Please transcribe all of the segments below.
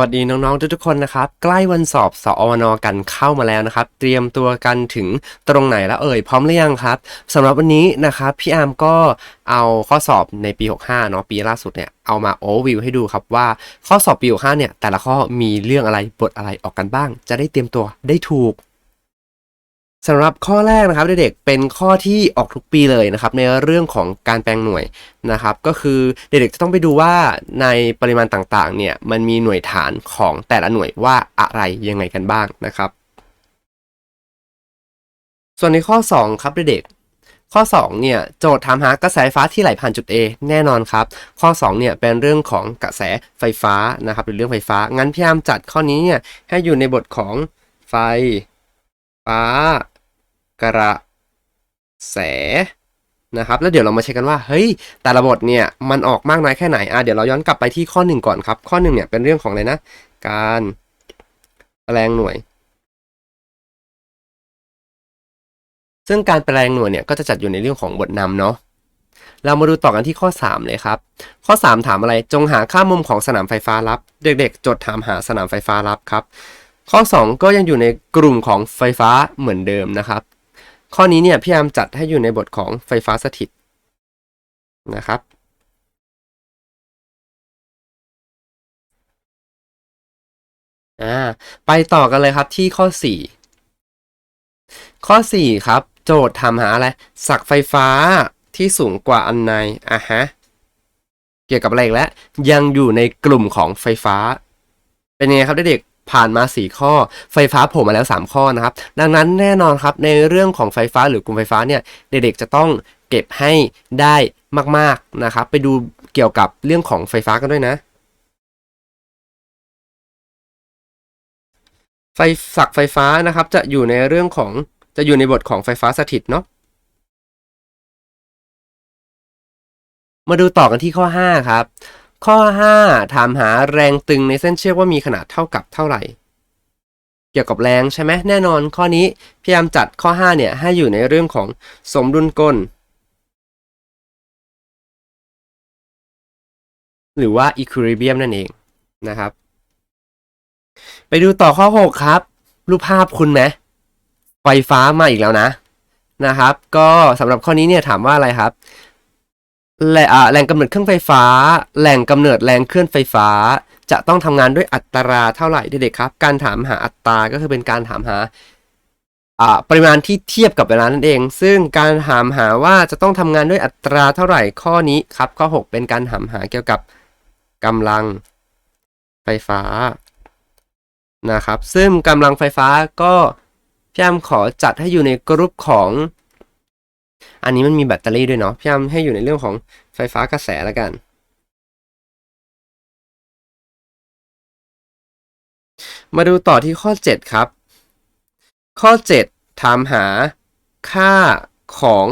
วัสดีน้อง ๆ ทุกๆคนนะครับ ใกล้วันสอบสอวนกันเข้ามาแล้วนะครับ เตรียมตัวกันถึงตรงไหนแล้วเอ่ย พร้อมหรือยังครับสำหรับวันนี้นะครับ พี่อาร์มก็เอาข้อสอบในปี 65 เนาะปีล่าสุดเนี่ยเอามาโอวิวให้ดูครับว่าข้อสอบปี 65 เนี่ยแต่ละข้อมีเรื่องอะไรบทอะไรออกกันบ้าง จะได้เตรียมตัวได้ถูก สำหรับข้อแรกนะครับเด็กๆเป็นข้อที่ออกทุกปีเลยนะครับในเรื่องของการแปลงหน่วยนะครับ ก็คือเด็กๆจะต้องไปดูว่าในปริมาณต่างๆเนี่ยมันมีหน่วยฐานของแต่ละหน่วยว่าอะไรยังไงกันบ้างนะครับ ส่วนในข้อ 2 ครับเด็กๆข้อ 2 เนี่ยโจทย์ถามหากระแสไฟฟ้าที่ไหลผ่านจุด A แน่นอนครับ ข้อ 2 เนี่ยเป็นเรื่องของกระแสไฟฟ้านะครับเป็นเรื่องไฟฟ้า งั้นพี่ยามจัดข้อนี้เนี่ยให้อยู่ในบทของไฟฟ้า กระแสนะครับแล้วเดี๋ยวเรามาเช็คกันว่าเฮ้ยแต่ละบทเนี่ยมันออกมากน้อยแค่ไหนอะเดี๋ยวเราย้อนกลับไปที่ข้อหนึ่งก่อนครับ ข้อหนึ่งเนี่ยเป็นเรื่องของอะไรนะ การแปลงหน่วย ซึ่งการแปลงหน่วยเนี่ยก็จะจัดอยู่ในเรื่องของบทนำเนาะเรามาดูต่อกันที่ข้อ 3 เลยครับ ข้อ 3 ถามอะไรจงหาค่ามุมของสนามไฟฟ้าลับ เด็กๆ จดถามหาสนามไฟฟ้าลับครับ ข้อ 2 ก็ยังอยู่ในกลุ่มของไฟฟ้าเหมือนเดิมนะครับ ข้อนี้เนี่ยพี่ยามจัดให้อยู่ในบทของไฟฟ้าสถิตนะครับ อ่า ไปต่อกันเลยครับที่ข้อ 4 ข้อ 4 ครับ โจทย์ถามหาอะไรสักไฟฟ้าที่สูงกว่าอันในอะฮะ เกี่ยวกับอะไรอีกแล้ว ยังอยู่ในกลุ่มของไฟฟ้า เป็นยังไงครับเด็ก ผ่านมา 4 ข้อ ไฟฟ้าโผล่มาแล้ว 3 ข้อนะครับ ดังนั้นแน่นอนครับในเรื่องของไฟฟ้าหรือกลุ่มไฟฟ้าเนี่ยเด็กๆจะต้องเก็บให้ได้มาก ๆนะครับ ไปดูเกี่ยวกับเรื่องของไฟฟ้ากันด้วยนะ ไฟสักไฟฟ้านะครับจะอยู่ในเรื่องของจะอยู่ในบทของไฟฟ้าสถิตเนาะมาดูต่อกันที่ข้อ 5 ครับ ข้อ 5 ถามหาแรงตึงในเส้นเชือกว่ามีขนาดเท่ากับเท่าไหร่ เกี่ยวกับแรงใช่ไหมแน่นอนข้อนี้พยายามจัดข้อ 5 เนี่ยให้อยู่ในเรื่องของสมดุลกล หรือว่า equilibrium นั่นเองนะครับ ไปดูต่อข้อ 6 ครับ รูปภาพคุณไหมไฟฟ้ามาอีกแล้วนะนะครับ ก็สำหรับข้อนี้เนี่ยถามว่าอะไรครับ แหล่งแหล่งกำเนิดเครื่องไฟฟ้า แหล่งกำเนิดแรงเคลื่อนไฟฟ้า จะต้องทำงานด้วยอัตราเท่าไหร่เด็กๆครับ การถามหาอัตราก็คือเป็นการถามหาปริมาณที่เทียบกับเวลานั่นเอง ซึ่งการถามหาว่าจะต้องทำงานด้วยอัตราเท่าไหร่ข้อนี้ครับข้อ 6 เป็นการถามหาเกี่ยวกับกำลังไฟฟ้านะครับ ซึ่งกำลังไฟฟ้าก็พี่ยามขอจัดให้อยู่ในกรุ๊ปของ อันนี้มันมีแบตเตอรี่ด้วยเนาะพี่ยามให้อยู่ในเรื่องของไฟฟ้ากระแสแล้วกัน มาดูต่อที่ข้อ 7 ครับ ข้อ 7 ถามหาค่าของ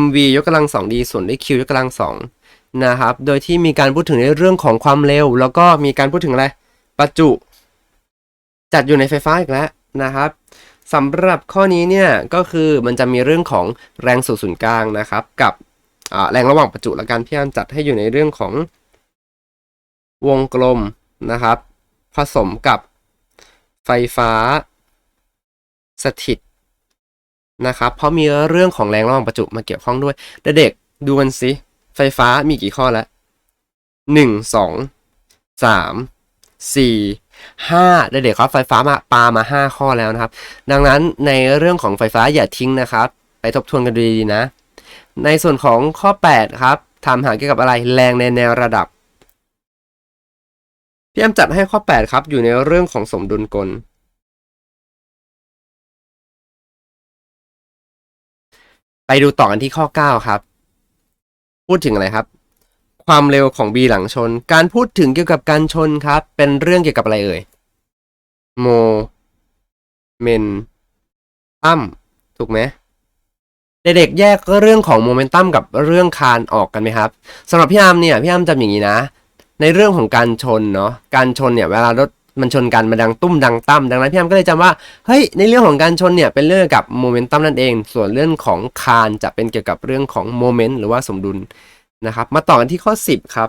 mv ยกกำลัง 2d ส่วนด้วย q ยกกำลัง2นะครับ โดยที่มีการพูดถึงในเรื่องของความเร็ว แล้วก็มีการพูดถึงอะไร ประจุ จัดอยู่ในไฟฟ้าอีกแล้วนะครับ สำหรับข้อนี้เนี่ยก็คือมันจะมีเรื่องของแรงสู่ศูนย์กลางนะครับ กับแรงระหว่างประจุและการพยายามจัดให้อยู่ในเรื่องของวงกลมนะครับ ผสมกับไฟฟ้า สถิตนะครับ เพราะมีเรื่องของแรงระหว่างประจุมาเกี่ยวข้องด้วยเด็กๆดูกันสิไฟฟ้ามีกี่ข้อแล้วหนึ่งสองสามสี่ ห้าเด็กๆครับไฟฟ้ามาปามาห้าข้อแล้วนะครับ ดังนั้นในเรื่องของไฟฟ้าอย่าทิ้งนะครับ ไปทบทวนกันดีๆนะ ในส่วนของข้อ 8 ครับถามหาเกี่ยวกับอะไรแรงในแนวระดับพี่แอมจัดให้ข้อ 8 ครับอยู่ในเรื่องของสมดุลกล ไปดูต่อกันที่ข้อ 9 ครับ พูดถึงอะไรครับ ความเร็วของ B หลังชน การพูดถึงเกี่ยวกับการชนครับ เป็นเรื่องเกี่ยวกับอะไรเอ่ยโมเมนตัมถูกไหมเด็กๆแยกเรื่องของโมเมนตัมกับเรื่องคานออกกันไหมครับสำหรับพี่อามเนี่ยพี่อามจำอย่างนี้นะ ในเรื่องของการชนเนาะการชนเนี่ยเวลารถมันชนกันมันดังตุ้มดังตั้มดังนั้นพี่อามก็เลยจำว่าเฮ้ยในเรื่องของการชนเนี่ยเป็นเรื่องกับโมเมนตัมนั่นเอง ส่วนเรื่องของคานจะเป็นเกี่ยวกับเรื่องของโมเมนต์หรือว่าสมดุล นะครับ มาต่อกันที่ข้อ 10 ครับ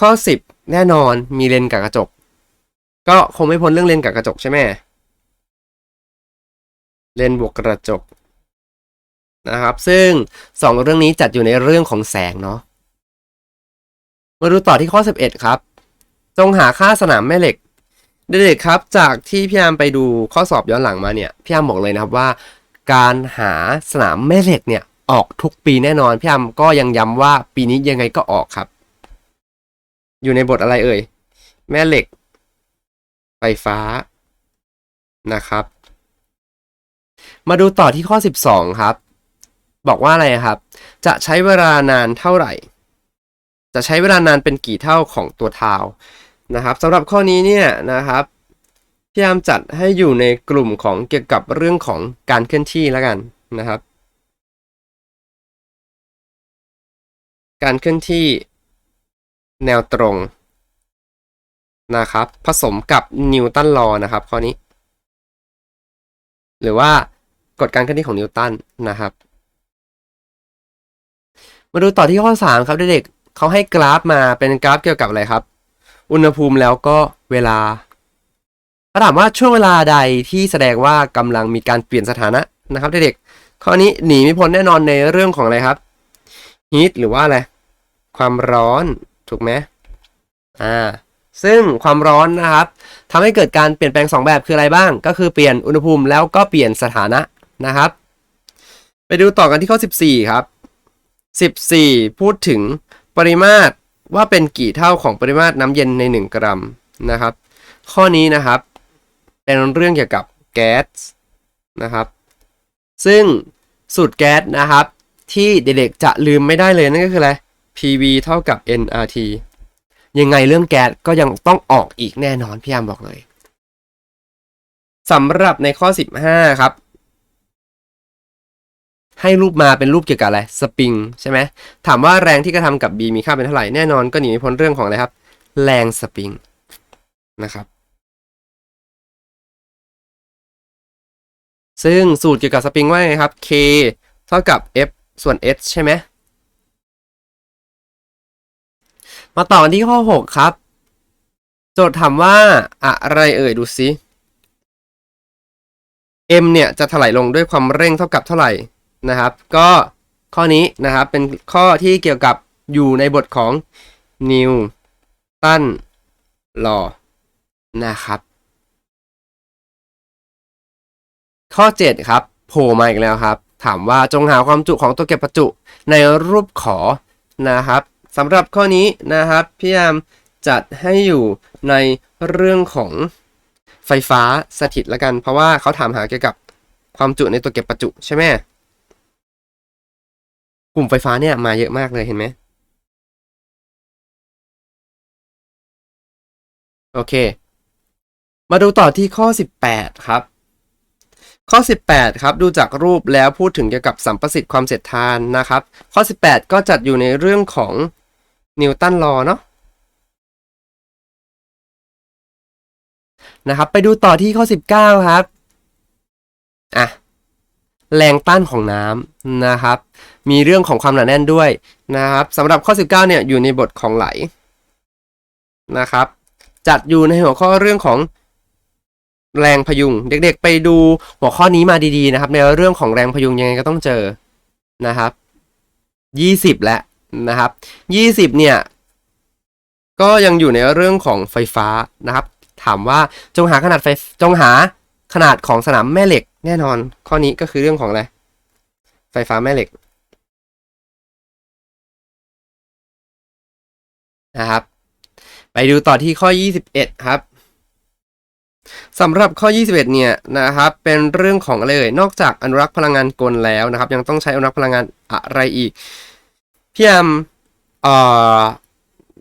ข้อ 10 แน่นอนมีเลนกับกระจก ก็คงไม่พ้นเรื่องเลนกับกระจกใช่ไหมเลนบวกกระจกนะครับ ซึ่งสองเรื่องนี้จัดอยู่ในเรื่องของแสงเนาะมาดูต่อที่ข้อ 11 ครับ จงหาค่าสนามแม่เหล็กเด็กๆครับ จากที่พี่ยามไปดูข้อสอบย้อนหลังมาเนี่ยพี่ยามบอกเลยนะครับว่า การหาสนามแม่เหล็กเนี่ย ออกทุกปีแน่นอนพี่ยามก็ยังย้ำว่าปีนี้ยังไงก็ออกครับ อยู่ในบทอะไรเอ่ย แม่เหล็ก ไฟฟ้านะครับ มาดูต่อที่ข้อ 12 ครับ บอกว่าอะไรครับ จะใช้เวลานานเท่าไหร่ จะใช้เวลานานเป็นกี่เท่าของตัวทาวนะครับสำหรับข้อนี้เนี่ยนะครับพยายามจัดให้อยู่ในกลุ่มของเกี่ยวกับเรื่องของการเคลื่อนที่แล้วกันนะครับ การเคลื่อนที่แนวตรงนะครับ ผสมกับนิวตันลอนะครับข้อนี้ หรือว่ากฎการเคลื่อนที่ของนิวตันนะครับ มาดูต่อที่ข้อ 3 ครับเด็กๆเขาให้กราฟมาเป็นกราฟเกี่ยวกับอะไรครับ อุณหภูมิแล้วก็เวลาถ้าถามว่าช่วงเวลาใดที่แสดงว่ากำลังมีการเปลี่ยนสถานะนะครับเด็กๆข้อนี้หนีไม่พ้นแน่นอนในเรื่องของอะไรครับ heat หรือว่าอะไร ความร้อนถูกไหมอ่าซึ่งความร้อนนะครับทำให้เกิดการเปลี่ยนแปลง 2 แบบคืออะไรบ้าง ก็คือเปลี่ยนอุณหภูมิแล้วก็เปลี่ยนสถานะนะครับ ไปดูต่อกันที่ข้อ 14 ครับ 14 พูดถึงปริมาตรว่าเป็นกี่เท่าของปริมาตรน้ำเย็นใน 1 กรัมนะครับ ข้อนี้นะครับเป็นเรื่องเกี่ยวกับแก๊สนะครับ ซึ่งสูตรแก๊สนะครับ ที่เด็กๆจะลืมไม่ได้เลยนั่นก็คืออะไร PV เท่ากับ nRT ยังไงเรื่องแก๊สก็ยังต้องออกอีกแน่นอนพี่ยามบอกเลยสำหรับในข้อ 15 ครับ ให้รูปมาเป็นรูปเกี่ยวกับอะไรสปริงใช่ไหมถามว่าแรงที่กระทำกับ B มีค่าเป็นเท่าไหร่แน่นอนก็หนีไม่พ้นเรื่องของอะไรครับ แรงสปริงนะครับซึ่งสูตรเกี่ยวกับสปริงว่าไงครับ K เท่ากับ F ส่วน h ใช่ไหม มาต่อกันที่ข้อ 6 ครับ โจทย์ถามว่าอะไรเอ่ยดูซิ m เนี่ยจะถลายลงด้วยความเร่งเท่ากับเท่าไหร่นะครับ ก็ข้อนี้นะครับเป็นข้อที่เกี่ยวกับอยู่ในบทของนิวตันลอนะครับ ข้อ 7 ครับโผล่มาอีกแล้วครับ ถามว่าจงหาความจุของตัวเก็บประจุในรูปขอนะครับ สำหรับข้อนี้นะครับพี่ยามจัดให้อยู่ในเรื่องของไฟฟ้าสถิตละกัน เพราะว่าเขาถามหาเกี่ยวกับความจุในตัวเก็บประจุใช่ไหมกลุ่มไฟฟ้าเนี่ยมาเยอะมากเลยเห็นไหมโอเค มาดูต่อที่ข้อ 18 ครับ ข้อ 18 ครับ ดูจากรูปแล้วพูดถึงเกี่ยวกับสัมประสิทธิ์ความเสร็จทานนะครับ ข้อ 18 ก็จัดอยู่ในเรื่องของ นิวตันลอเนาะนะครับ ไปดูต่อที่ข้อ 19 ครับ อะ แรงต้านของน้ำนะครับ มีเรื่องของความหนาแน่นด้วยนะครับสำหรับข้อ 19 เนี่ยอยู่ในบทของไหลนะครับ จัดอยู่ในหัวข้อเรื่องของแรงพยุง เด็กๆ ไปดูหัวข้อนี้มาดีๆนะครับ ในเรื่องของแรงพยุงยังไงก็ต้องเจอนะครับ 20 แล้ว นะครับ 20 เนี่ย ก็ยังอยู่ในเรื่องของไฟฟ้านะครับ ถามว่าจงหาขนาดไฟจงหาขนาดของสนามแม่เหล็กแน่นอน ข้อนี้ก็คือเรื่องของอะไร ไฟฟ้าแม่เหล็กนะครับ ไปดูต่อที่ข้อ 21 ครับสำหรับข้อ 21 เนี่ยนะครับ เป็นเรื่องของอะไรเอ่ย นอกจากอนุรักษ์พลังงานกลแล้วนะครับ ยังต้องใช้อนุรักษ์พลังงานอะไรอีก พี่แอมเอ่อ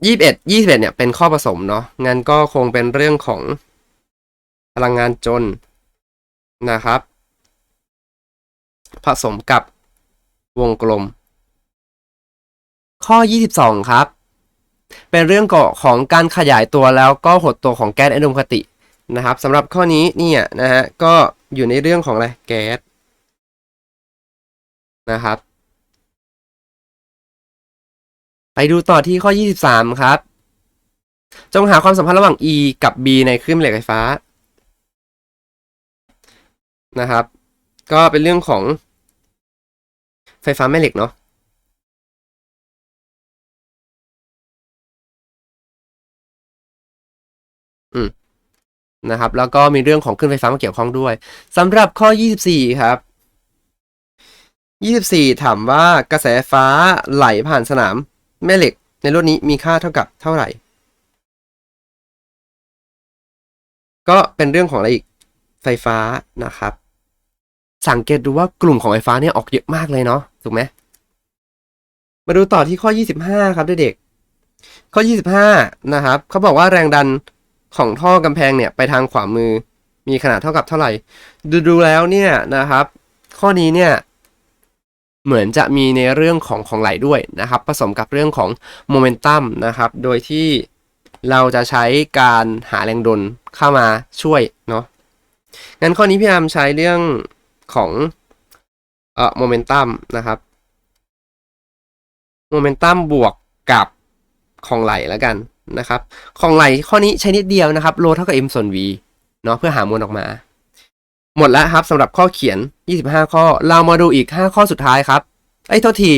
ยี่สิบเอ็ดยี่สิบเอ็ดเนี่ยเป็นข้อผสมเนาะงั้นก็คงเป็นเรื่องของพลังงานจนนะครับ ผสมกับวงกลม ข้อ 22 ครับ เป็นเรื่องของการขยายตัวแล้วก็หดตัวของแก๊สอุดมคตินะครับสำหรับข้อนี้เนี่ยนะฮะก็อยู่ในเรื่องของอะไรแก๊สนะครับ ไปดูต่อที่ข้อ 23 ครับ จงหาความสัมพันธ์ระหว่าง E กับ B ในคลื่นแม่เหล็กไฟฟ้านะครับ ก็เป็นเรื่องของไฟฟ้าแม่เหล็กเนาะอืมนะครับ แล้วก็มีเรื่องของคลื่นไฟฟ้ามาเกี่ยวข้องด้วยสำหรับข้อ 24 ครับ 24 ถามว่ากระแสไฟฟ้าไหลผ่านสนาม แม่เหล็กในรุ่นนี้มีค่าเท่ากับเท่าไหร่ ก็เป็นเรื่องของอะไรอีกไฟฟ้านะครับ สังเกตดูว่ากลุ่มของไฟฟ้าเนี่ยออกเยอะมากเลยเนาะถูกไหมมาดูต่อที่ข้อ 25 ครับเด็กๆข้อ 25 นะครับ เขาบอกว่าแรงดันของท่อกำแพงเนี่ยไปทางขวามือมีขนาดเท่ากับเท่าไหร่ ดูดูแล้วเนี่ยนะครับ ข้อนี้เนี่ย เหมือนจะมีในเรื่องของของไหลด้วยนะครับผสมกับเรื่องของโมเมนตัมนะครับโดยที่เราจะใช้การหาแรงดลเข้ามาช่วยเนาะงั้นข้อนี้พี่อามใช้เรื่องของเอ่อโมเมนตัมนะครับโมเมนตัมบวกกับของไหลแล้วกันนะครับ ของไหลข้อนี้ใช้นิดเดียวนะครับโลเท่ากับ m ส่วน v เนาะเพื่อหามวลออกมา หมดแล้วครับสำหรับข้อเขียน 25 ข้อ เรามาดูอีก 5 ข้อสุดท้ายครับไอ้ยโทษที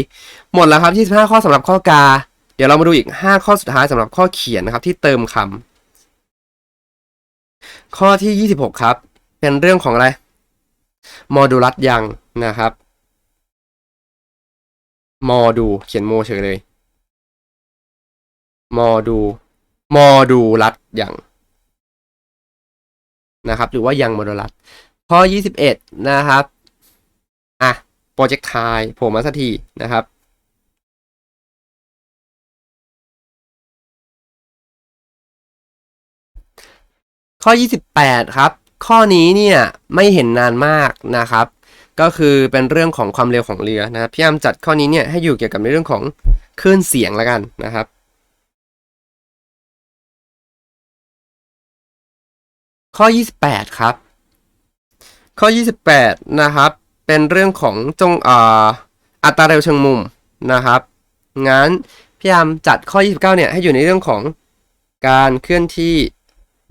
หมดแล้วครับ 25 ข้อสำหรับข้อกา เดี๋ยวเรามาดูอีก 5 ข้อสุดท้ายสำหรับข้อเขียนนะครับที่เติมคำข้อที่ 26 ครับ เป็นเรื่องของอะไรโมดูลัสยังนะครับมอดูเขียนโมเฉยเลยมอดูมอดูลัดยังนะครับ หรือว่ายังโมดูลัส ข้อ 21 นะครับ อะ โปรเจกต์ไทโผล่มาสักทีนะครับข้อ 28 ครับ ข้อนี้เนี่ยไม่เห็นนานมากนะครับ ก็คือเป็นเรื่องของความเร็วของเรือนะครับพี่ยามจัดข้อนี้เนี่ยให้อยู่เกี่ยวกับในเรื่องของคลื่นเสียงแล้วกันนะครับ ข้อ 28 ครับ ข้อ 28 นะครับ เป็นเรื่องของจงอ่าอัตราเร็วเชิงมุมนะครับ งั้นพี่ยามจัดข้อ 29 เนี่ย ให้อยู่ในเรื่องของการเคลื่อนที่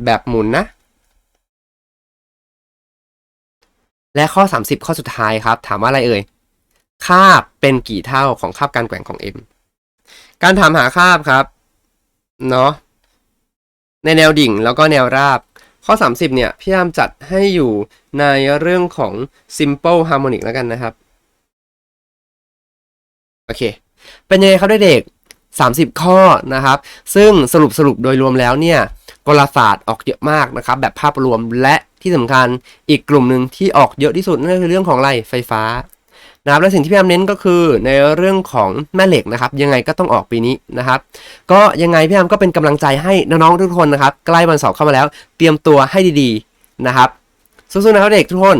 แบบหมุนนะ และข้อ 30 ข้อสุดท้ายครับ ถามว่าอะไรเอ่ยคาบเป็นกี่เท่าของคาบการแกว่งของ m การถามหาคาบครับ เนาะในแนวดิ่งแล้วก็แนวราบ ข้อ 30 เนี่ยพี่ยามจัดให้อยู่ในเรื่องของ simple harmonic แล้วกันนะครับ โอเค เป็นยังไงครับเด็กๆ30 ข้อนะครับ ซึ่งสรุปสรุปโดยรวมแล้วเนี่ยกลศาสตร์ออกเยอะมากนะครับ แบบภาพรวมและที่สำคัญอีกกลุ่มหนึ่งที่ออกเยอะที่สุดนั่นคือเรื่องของอะไรไฟฟ้า นะครับและสิ่งที่พี่แอมเน้นก็คือในเรื่องของแม่เหล็กนะครับ ยังไงก็ต้องออกปีนี้นะครับ ก็ยังไงพี่แอมก็เป็นกำลังใจให้น้องๆทุกคนนะครับ ใกล้วันสอบเข้ามาแล้ว เตรียมตัวให้ดีๆนะครับสู้ๆนะครับเด็กทุกคน